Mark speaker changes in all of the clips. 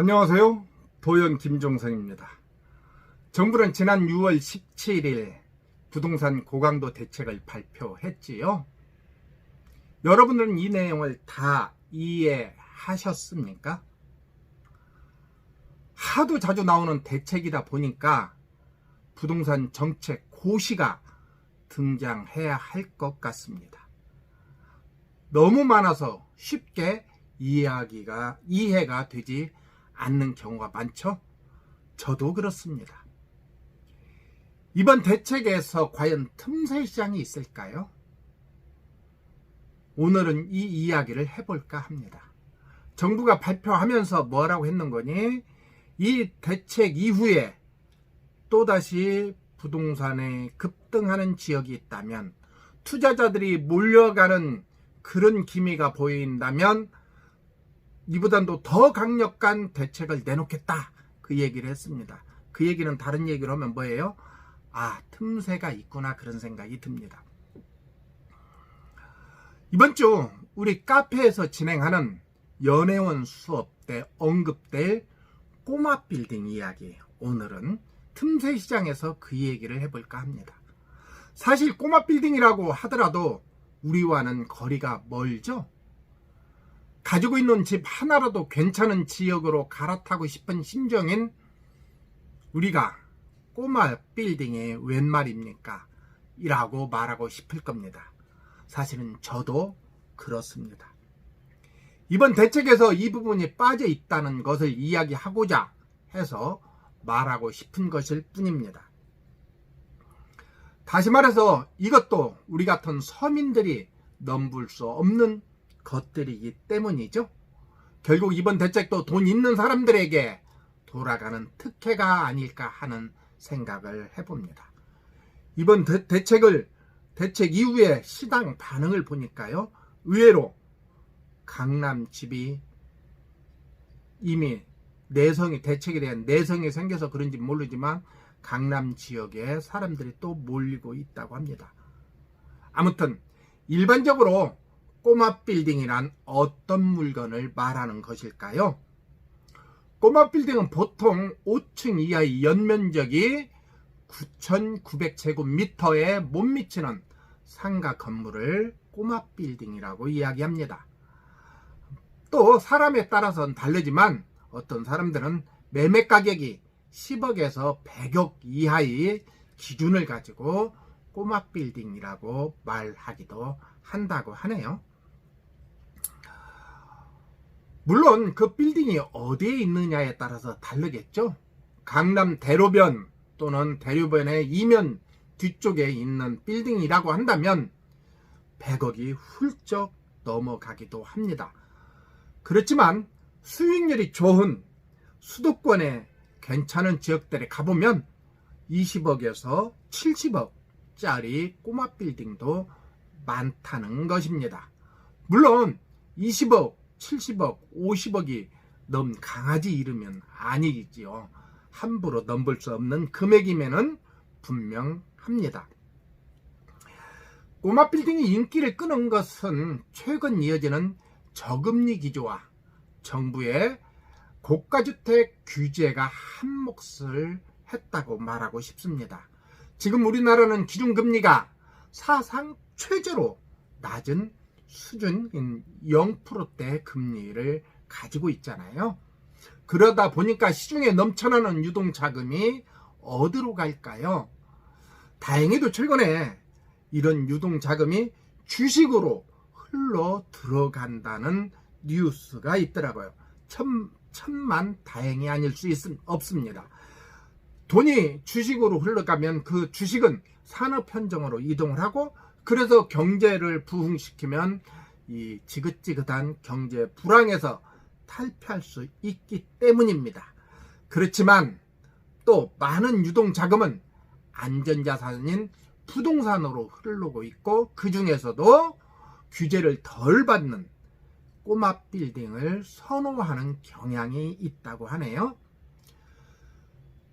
Speaker 1: 안녕하세요. 도연 김종성입니다. 정부는 지난 6월 17일 부동산 고강도 대책을 발표했지요. 여러분들은 이 내용을 다 이해하셨습니까? 하도 자주 나오는 대책이다 보니까 부동산 정책 고시가 등장해야 할 것 같습니다. 너무 많아서 쉽게 이해하기가 이해가 되지 않 는 경우가 많죠. 저도 그렇습니다. 이번 대책에서 과연 틈새 시장이 있을까요? 오늘은 이 이야기를 해볼까 합니다. 정부가 발표하면서 뭐라고 했는 거니? 이 대책 이후에 또다시 부동산에 급등하는 지역이 있다면 투자자들이 몰려가는 그런 기미가 보인다면 이보다도 더 강력한 대책을 내놓겠다. 그 얘기를 했습니다. 그 얘기는 다른 얘기를 하면 뭐예요? 아, 틈새가 있구나. 그런 생각이 듭니다. 이번 주 우리 카페에서 진행하는 연애원 수업 때 언급될 꼬마 빌딩 이야기. 오늘은 틈새 시장에서 그 얘기를 해볼까 합니다. 사실 꼬마 빌딩이라고 하더라도 우리와는 거리가 멀죠? 가지고 있는 집 하나라도 괜찮은 지역으로 갈아타고 싶은 심정인 우리가 꼬마 빌딩이 웬 말입니까? 이라고 말하고 싶을 겁니다. 사실은 저도 그렇습니다. 이번 대책에서 이 부분이 빠져 있다는 것을 이야기하고자 해서 말하고 싶은 것일 뿐입니다. 다시 말해서 이것도 우리 같은 서민들이 넘볼 수 없는 것들이기 때문이죠. 결국 이번 대책도 돈 있는 사람들에게 돌아가는 특혜가 아닐까 하는 생각을 해봅니다. 이번 대, 대책을 대책 이후에 시장 반응을 보니까요. 의외로 강남 집이 이미 내성이 대책에 대한 내성이 생겨서 그런지 모르지만 강남 지역에 사람들이 또 몰리고 있다고 합니다. 아무튼 일반적으로 꼬마 빌딩이란 어떤 물건을 말하는 것일까요? 꼬마 빌딩은 보통 5층 이하의 연면적이 9,900제곱미터에 못 미치는 상가 건물을 꼬마 빌딩이라고 이야기합니다. 또 사람에 따라서는 다르지만 어떤 사람들은 매매 가격이 10억에서 100억 이하의 기준을 가지고 꼬마 빌딩이라고 말하기도 한다고 하네요. 물론 그 빌딩이 어디에 있느냐에 따라서 다르겠죠. 강남 대로변 또는 대로변의 이면 뒤쪽에 있는 빌딩이라고 한다면 100억이 훌쩍 넘어가기도 합니다. 그렇지만 수익률이 좋은 수도권의 괜찮은 지역들에 가보면 20억에서 70억짜리 꼬마 빌딩도 많다는 것입니다. 물론 20억, 70억, 50억이 넘 강아지 이르면 아니지요. 함부로 넘볼 수 없는 금액이면은 분명합니다. 꼬마 빌딩이 인기를 끄는 것은 최근 이어지는 저금리 기조와 정부의 고가주택 규제가 한 몫을 했다고 말하고 싶습니다. 지금 우리나라는 기준금리가 사상 최저로 낮은 수준인 0%대 금리를 가지고 있잖아요. 그러다 보니까 시중에 넘쳐나는 유동 자금이 어디로 갈까요? 다행히도 최근에 이런 유동 자금이 주식으로 흘러 들어간다는 뉴스가 있더라고요. 천, 천만 다행이 아닐 수 있, 없습니다. 돈이 주식으로 흘러가면 그 주식은 산업 현정으로 이동을 하고 그래서 경제를 부흥시키면 이 지긋지긋한 경제 불황에서 탈피할 수 있기 때문입니다. 그렇지만 또 많은 유동 자금은 안전자산인 부동산으로 흐르고 있고 그 중에서도 규제를 덜 받는 꼬마 빌딩을 선호하는 경향이 있다고 하네요.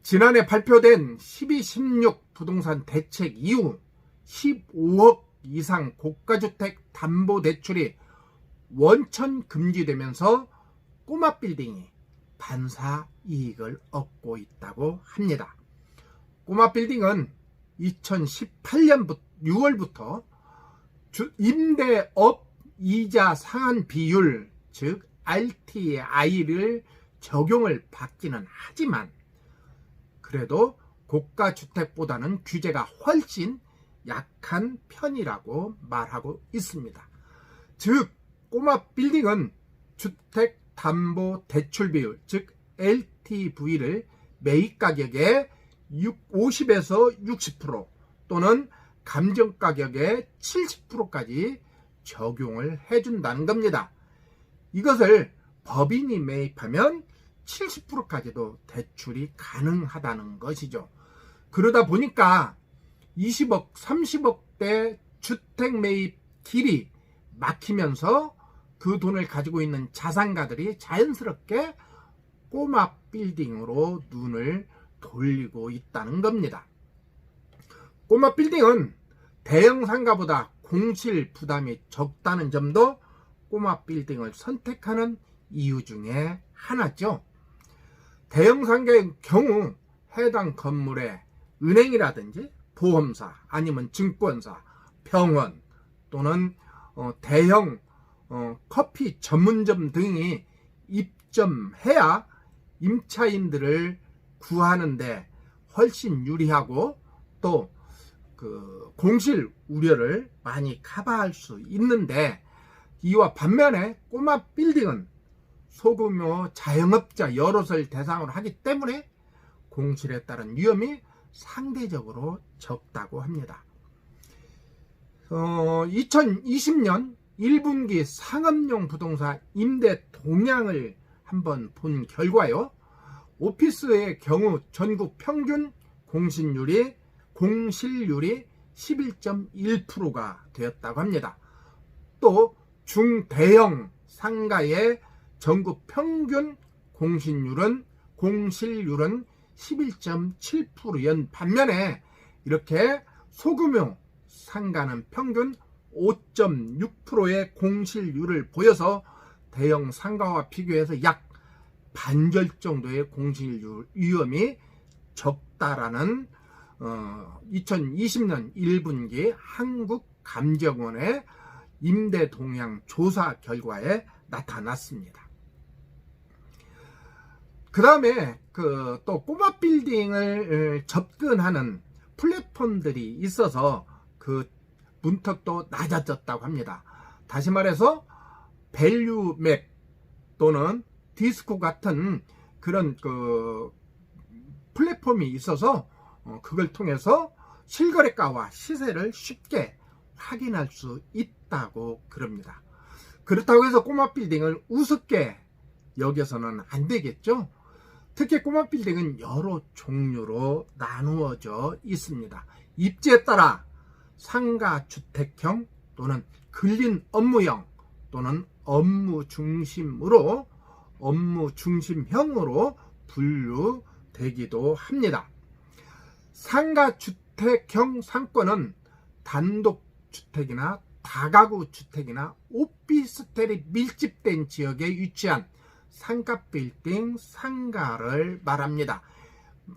Speaker 1: 지난해 발표된 12, 16 부동산 대책 이후 15억 이상 고가주택 담보 대출이 원천 금지되면서 꼬마 빌딩이 반사 이익을 얻고 있다고 합니다. 꼬마 빌딩은 2018년 6월부터 임대업 이자 상한 비율 즉 RTI를 적용을 받기는 하지만 그래도 고가 주택보다는 규제가 훨씬 약한 편이라고 말하고 있습니다. 즉 꼬마 빌딩은 주택 담보 대출 비율 즉 LTV를 매입 가격의 50에서 60% 또는 감정 가격의 70%까지 적용을 해준다는 겁니다. 이것을 법인이 매입하면 70%까지도 대출이 가능하다는 것이죠. 그러다 보니까 20억, 30억대 주택 매입 길이 막히면서 그 돈을 가지고 있는 자산가들이 자연스럽게 꼬마 빌딩으로 눈을 돌리고 있다는 겁니다. 꼬마 빌딩은 대형 상가보다 공실 부담이 적다는 점도 꼬마 빌딩을 선택하는 이유 중에 하나죠. 대형 상가의 경우 해당 건물에 은행이라든지 보험사 아니면 증권사, 병원 또는 어, 대형 어, 커피 전문점 등이 입점해야 임차인들을 구하는데 훨씬 유리하고 또 그 공실 우려를 많이 커버할 수 있는데 이와 반면에 꼬마 빌딩은 소규모 자영업자 여럿을 대상으로 하기 때문에 공실에 따른 위험이 상대적으로 적다고 합니다. 어, 2020년 1분기 상업용 부동산 임대 동향을 한번 본 결과요. 오피스의 경우 전국 평균 공신율이 공실률이 11.1%가 되었다고 합니다. 또 중대형 상가의 전국 평균 공신율은 공실률은 11.7%연 반면에 이렇게 소규모 상가는 평균 5.6%의 공실률을 보여서 대형 상가와 비교해서 약 반절 정도의 공실률 위험이 적다라는 어, 2020년 1분기 한국감정원의 임대 동향 조사 결과에 나타났습니다. 그 다음에 그 또 꼬마 빌딩을 접근하는 플랫폼들이 있어서 그 문턱도 낮아졌다고 합니다. 다시 말해서 밸류맵 또는 디스코 같은 그런 그 플랫폼이 있어서 어, 그걸 통해서 실거래가와 시세를 쉽게 확인할 수 있다고 그럽니다. 그렇다고 해서 꼬마 빌딩을 우습게 여겨서는 안 되겠죠. 특히 꼬마 빌딩은 여러 종류로 나누어져 있습니다. 입지에 따라 상가 주택형 또는 근린 업무형 또는 업무 중심으로 업무 중심형으로 분류되기도 합니다. 상가 주택형 상권은 단독 주택이나 다가구 주택이나 오피스텔이 밀집된 지역에 위치한 상가 빌딩 상가를 말합니다.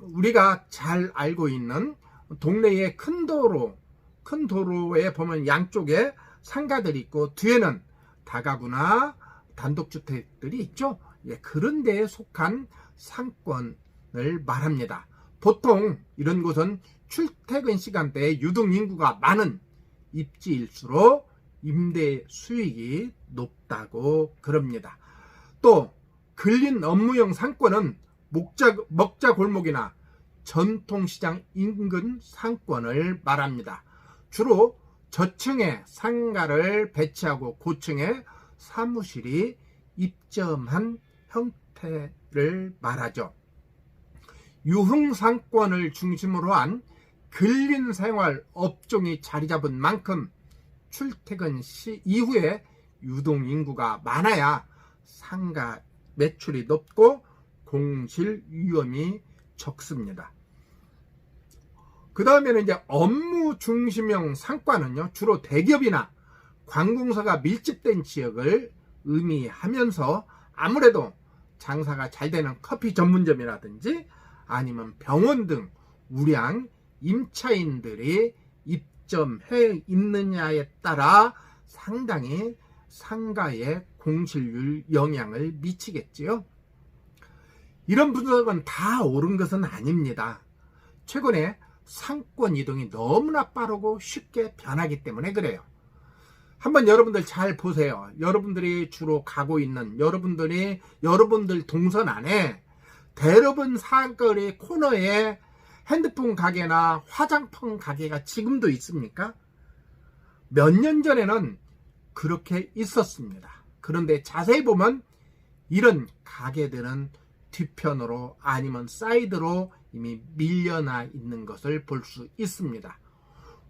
Speaker 1: 우리가 잘 알고 있는 동네의 큰 도로, 큰 도로에 보면 양쪽에 상가들이 있고 뒤에는 다가구나 단독주택들이 있죠. 예, 그런 데에 속한 상권을 말합니다. 보통 이런 곳은 출퇴근 시간대에 유동 인구가 많은 입지일수록 임대 수익이 높다고 그럽니다. 또 근린 업무용 상권은 목자, 먹자 골목이나 전통시장 인근 상권을 말합니다. 주로 저층에 상가를 배치하고 고층에 사무실이 입점한 형태를 말하죠. 유흥상권을 중심으로 한 근린 생활 업종이 자리 잡은 만큼 출퇴근 시 이후에 유동 인구가 많아야 상가 매출이 높고 공실 위험이 적습니다. 그 다음에는 이제 업무 중심형 상과는요, 주로 대기업이나 관공서가 밀집된 지역을 의미하면서 아무래도 장사가 잘 되는 커피 전문점이라든지 아니면 병원 등 우량 임차인들이 입점해 있느냐에 따라 상당히 상가의 공실률 영향을 미치겠지요. 이런 분석은 다 옳은 것은 아닙니다. 최근에 상권 이동이 너무나 빠르고 쉽게 변하기 때문에 그래요. 한번 여러분들 잘 보세요. 여러분들이 주로 가고 있는 여러분들이 여러분들 동선 안에 대부분 상거리 코너에 핸드폰 가게나 화장품 가게가 지금도 있습니까? 몇 년 전에는 그렇게 있었습니다. 그런데 자세히 보면 이런 가게들은 뒤편으로 아니면 사이드로 이미 밀려나 있는 것을 볼 수 있습니다.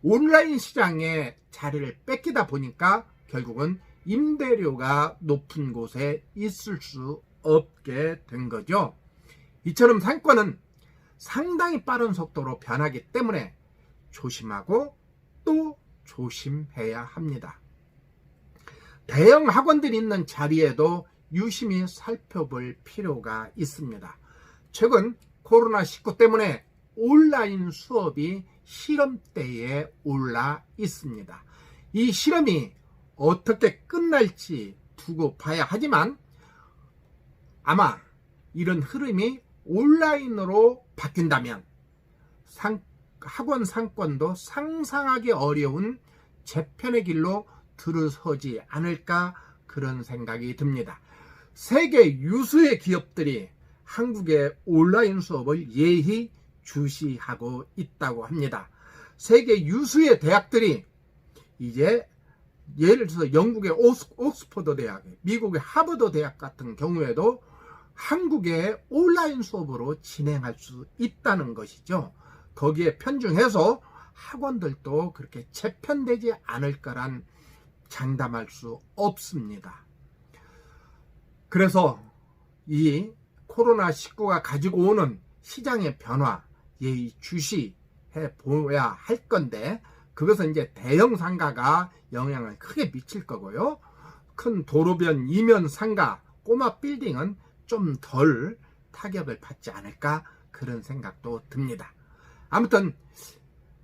Speaker 1: 온라인 시장에 자리를 뺏기다 보니까 결국은 임대료가 높은 곳에 있을 수 없게 된 거죠. 이처럼 상권은 상당히 빠른 속도로 변하기 때문에 조심하고 또 조심해야 합니다. 대형 학원들이 있는 자리에도 유심히 살펴볼 필요가 있습니다. 최근 코로나19 때문에 온라인 수업이 실험대에 올라 있습니다. 이 실험이 어떻게 끝날지 두고 봐야 하지만 아마 이런 흐름이 온라인으로 바뀐다면 상, 학원 상권도 상상하기 어려운 재편의 길로 들어서지 않을까 그런 생각이 듭니다. 세계 유수의 기업들이 한국의 온라인 수업을 예히 주시하고 있다고 합니다. 세계 유수의 대학들이 이제 예를 들어서 영국의 옥스퍼드 대학, 미국의 하버드 대학 같은 경우에도 한국의 온라인 수업으로 진행할 수 있다는 것이죠. 거기에 편중해서 학원들도 그렇게 재편되지 않을 거란 장담할 수 없습니다. 그래서 이 코로나19가 가지고 오는 시장의 변화 예의 주시해 보야 할 건데 그것은 이제 대형 상가가 영향을 크게 미칠 거고요. 큰 도로변 이면 상가, 꼬마 빌딩은 좀 덜 타격을 받지 않을까 그런 생각도 듭니다. 아무튼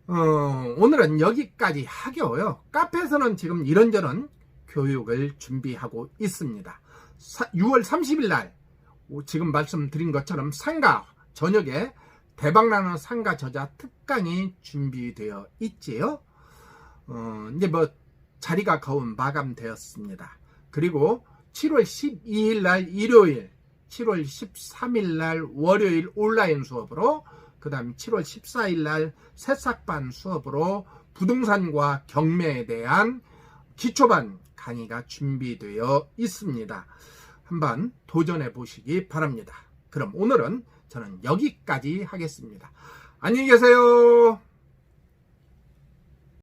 Speaker 1: 어, 오늘은 여기까지 하고요. 카페에서는 지금 이런저런 교육을 준비하고 있습니다. 6월 30일 날 지금 말씀드린 것처럼 상가 저녁에 대박나는 상가 저자 특강이 준비되어 있지요. 어, 이제 뭐 자리가 거운 마감되었습니다. 그리고 7월 12일 날 일요일, 7월 13일 날 월요일 온라인 수업으로 그 다음 7월 14일 날 새싹반 수업으로 부동산과 경매에 대한 기초반 강의가 준비되어 있습니다. 한번 도전해 보시기 바랍니다. 그럼 오늘은 저는 여기까지 하겠습니다. 안녕히 계세요.